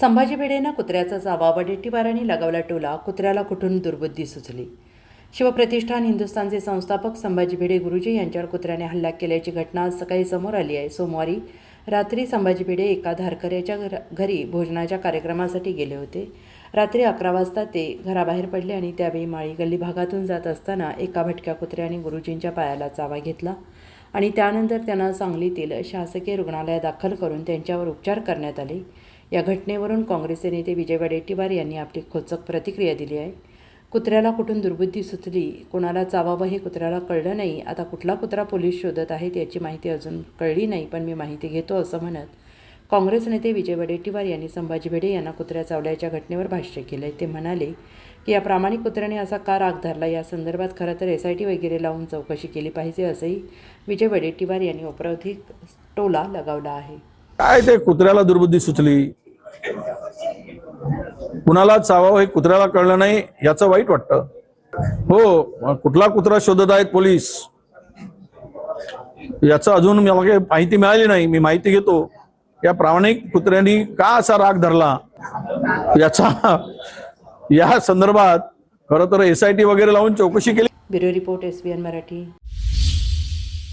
संभाजी भिडेनं कुत्र्याचा जावा वडेट्टीवारांनी लगावला टोला कुत्र्याला कुठून दुर्बुद्धी सुचली? शिवप्रतिष्ठान हिंदुस्थानचे संस्थापक संभाजी भिडे गुरुजी यांच्यावर कुत्र्याने हल्ला केल्याची घटना आज सकाळी समोर आली आहे. सोमवारी रात्री संभाजी भिडे एका धारकऱ्याच्या घर घरी भोजनाच्या कार्यक्रमासाठी गेले होते. रात्री अकरा वाजता ते घराबाहेर पडले आणि त्यावेळी माळी गल्ली भागातून जात असताना एका भटक्या कुत्र्याने गुरुजींच्या पायाला चावा घेतला आणि त्यानंतर त्यांना सांगलीतील शासकीय रुग्णालयात दाखल करून त्यांच्यावर उपचार करण्यात आले. या घटनेवरून काँग्रेसचे नेते विजय वडेट्टीवार यांनी आपली खोचक प्रतिक्रिया दिली आहे. कुत्र्याला कुठून दुर्बुद्धी सुचली? कोणाला चावावं हे कुत्र्याला कळलं नाही. आता कुठला कुत्रा पोलीस शोधत आहेत याची माहिती अजून कळली नाही पण मी माहिती घेतो असं म्हणत काँग्रेस नेते विजय वडेट्टीवार यांनी संभाजी भिडे यांना कुत्र्या चावल्याच्या घटनेवर भाष्य केलं ते म्हणाले की या प्रामाणिक कुत्र्याने असा का राग धरला. या संदर्भात खरं तर एस आय टी वगैरे लावून चौकशी केली पाहिजे असंही विजय वडेट्टीवार यांनी औपरोधिक टोला लगावला आहे. काय ते कुत्र्याला दुर्बुद्धी सुचली? कुणाला चावावं हे कुत्र्याला कळलं नाही याचं वाईट वाटतं. हो कुठला कुत्रा शोधत आहेत पोलीस? याचं अजून मला काही माहिती मिळाली नाही मी माहिती घेतो. या प्रामाणिक कुत्र्यांनी का असा राग धरला? याचा या संदर्भात खरं तर एस आय टी वगैरे लावून चौकशी केली. Bureau report S B N Marathi.